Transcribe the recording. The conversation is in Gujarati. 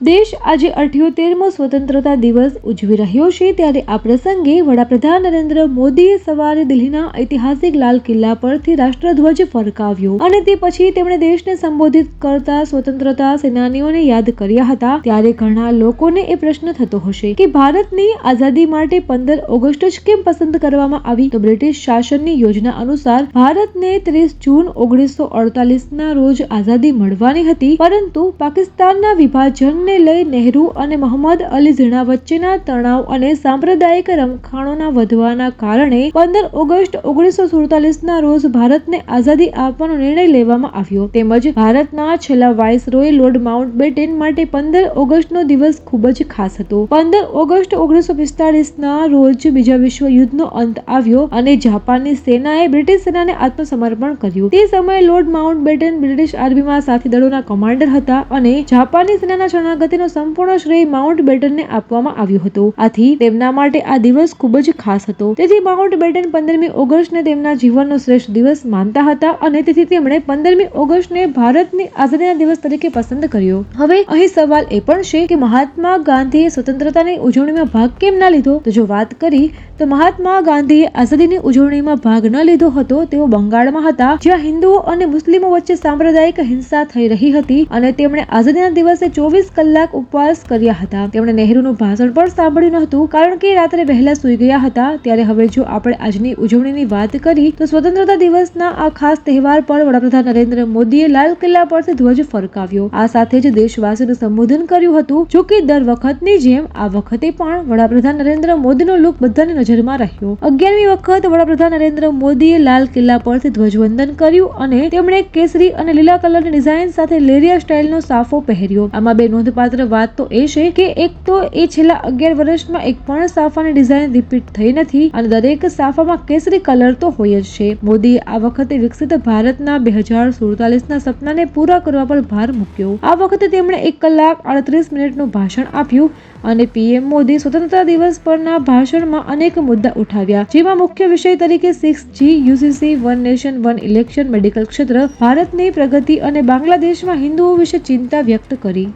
દેશ આજે અઠ્યોતેરમો સ્વતંત્રતા દિવસ ઉજવી રહ્યો છે ત્યારે આ પ્રસંગે વડાપ્રધાન નરેન્દ્ર મોદીએ સવારે દિલ્હીના ઐતિહાસિક લાલ કિલ્લા પરથી રાષ્ટ્રધ્વજ ફરકાવ્યો અને તે પછી તેમણે દેશને સંબોધિત કરતા સ્વતંત્રતા સેનાનીઓને યાદ કર્યા હતા. ત્યારે ઘણા લોકોને એ પ્રશ્ન થતો હશે કે ભારતની આઝાદી માટે પંદર ઓગસ્ટ જ કેમ પસંદ કરવામાં આવી? તો બ્રિટિશ શાસનની યોજના અનુસાર ભારતને ત્રીસ જૂન ઓગણીસો અડતાલીસ ના રોજ આઝાદી મળવાની હતી. પરંતુ પાકિસ્તાનના વિભાજનને લઈ નહેરુ અને મોહમ્મદ અલી ઝીણા વચ્ચેના તણાવ અને સાંપ્રદાયિક રમખાણોના વધવાના કારણે પંદર ઓગસ્ટ ઓગણીસો સુડતાલીસ ના રોજ ભારતને આઝાદી આપવાનો નિર્ણય લેવામાં આવ્યો. તેમજ ભારતના છેલ્લા વાઇસરોય લોર્ડ માઉન્ટ બેટેન માટે પંદર ઓગસ્ટનો દિવસ ખૂબ જ ખાસ હતો. પંદર ઓગસ્ટ ઓગણીસો પિસ્તાળીસ ના રોજ બીજા વિશ્વ યુદ્ધનો અંત આવ્યો અને જાપાનની સેનાએ બ્રિટિશ સેનાને આત્મસમર્પણ કર્યું. તે સમયે લોર્ડ માઉન્ટ બેટન બ્રિટિશ આર્મીમાં સાથી દળોના કમાન્ડર હતા અને જાપાની સેનાના શરણાગતિનો સંપૂર્ણ શ્રેય માઉન્ટ બેટનને આપવામાં આવ્યો હતો. આથી તેમના માટે આ દિવસ ખૂબ જ ખાસ હતો. તેથી માઉન્ટ બેટન પંદરમી ઓગસ્ટને તેમના જીવનનો શ્રેષ્ઠ દિવસ માનતા હતા અને તેથી તેમણે પંદરમી ઓગસ્ટને ભારતની આઝાદીના દિવસ તરીકે પસંદ કર્યો. હવે અહીં સવાલ એ પણ છે કે મહાત્મા ગાંધીએ સ્વતંત્રતાની ઉજવણીમાં ભાગ કેમ ના લીધો? તો જો વાત કરી, તો મહાત્મા ગાંધીએ આઝાદીની ઉજવણીમાં ભાગ ન લીધો હતો, તેઓ બંગાળમાં હતા, જ્યાં હિન્દુઓ અને મુસ્લિમો વચ્ચે સાંપ્રદાયિક હિંસા થઈ રહી હતી અને તેમણે આઝાદીના દિવસે ચોવીસ કલાક ઉપવાસ કર્યા હતા. તેમણે નહેરુનું ભાષણ પણ સાંભળ્યું ન હતું. કારણ કે રાત્રે વહેલા સૂઈ ગયા હતા. ત્યારે હવે જો આપણે આજની ઉજવણીની વાત કરી, તો સ્વતંત્રતા દિવસના આ ખાસ તહેવાર પર વડાપ્રધાન નરેન્દ્ર મોદીએ લાલ કિલ્લા પરથી ધ્વજ ફરકાવ્યો. આ સાથે જ દેશવાસીઓનું સંબોધન કર્યું હતું. જો કે દર વખતની જેમ આ વખતે પણ વડાપ્રધાન નરેન્દ્ર મોદીનો લુક બધાની નજરમાં રહ્યો. અગિયારમી વખત વડાપ્રધાન નરેન્દ્ર મોદીએ લાલ કિલ્લા પરથી ધ્વજવંદન કર્યું અને તેમણે કેસરી અને લીલા કલરની ડિઝાઇન સાથે લેરિયા સ્ટાઇલનો સાફો પહેર્યો. આમાં બે નોંધપાત્ર વાત તો એ છે કે એક તો એ છેલ્લા અગિયાર વર્ષમાં એક પણ સાફાની ડિઝાઇન રિપીટ થઈ નથી અને દરેક સાફામાં કેસરી કલર તો હોય જ છે. મોદી આ વખતે વિકસિત ભારતના બે હજાર સુડતાલીસના સપનાને પૂરા કરવા પર ભાર મૂક્યો. આ વખતે તેમણે એક કલાક અડત્રીસ મિનિટનું ભાષણ આપ્યું અને પીએમ મોદી સ્વતંત્રતા દિવસ પરના ભાષણમાં અનેક મુદ્દા ઉઠાવ્યા. જેમાં મુખ્ય વિષય તરીકે six G UCC one nation one election medical ક્ષેત્ર, ભારતની પ્રગતિ અને બાંગ્લાદેશમાં હિન્દુઓ વિશે ચિંતા વ્યક્ત કરી.